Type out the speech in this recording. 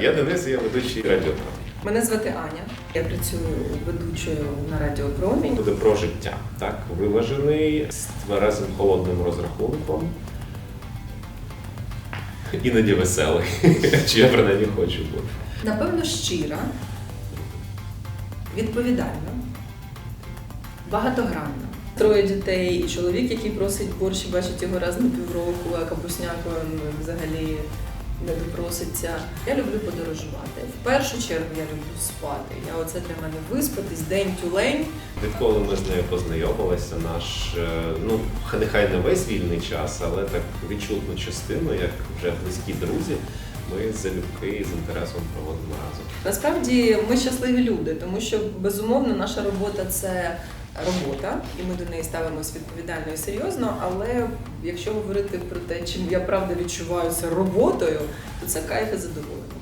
Я Денис, я ведучий радіо. Мене звати Аня. Я працюю ведучою на Радіо Промінь. Буде про життя, так? Виважений з тверезим холодним розрахунком. Іноді веселий. Чи я принаймні хочу бути. Напевно, щира, відповідальна, багатогранна. Троє дітей і чоловік, який просить борщ бачить його раз на півроку, а капусняку взагалі не допроситься. Я люблю подорожувати. В першу чергу я люблю спати. Я оце для мене виспатись, день тюлень. Відколи ми з нею познайомилися, наш, е, ну, нехай не весь вільний час, але так відчутну частину, як вже близькі друзі, ми залюбки з інтересом проводимо разом. Насправді ми щасливі люди, тому що безумовно наша робота це робота, і ми до неї ставимося відповідально і серйозно. Але якщо говорити про те, чим я правда відчуваю це роботою, то це кайф і задоволення.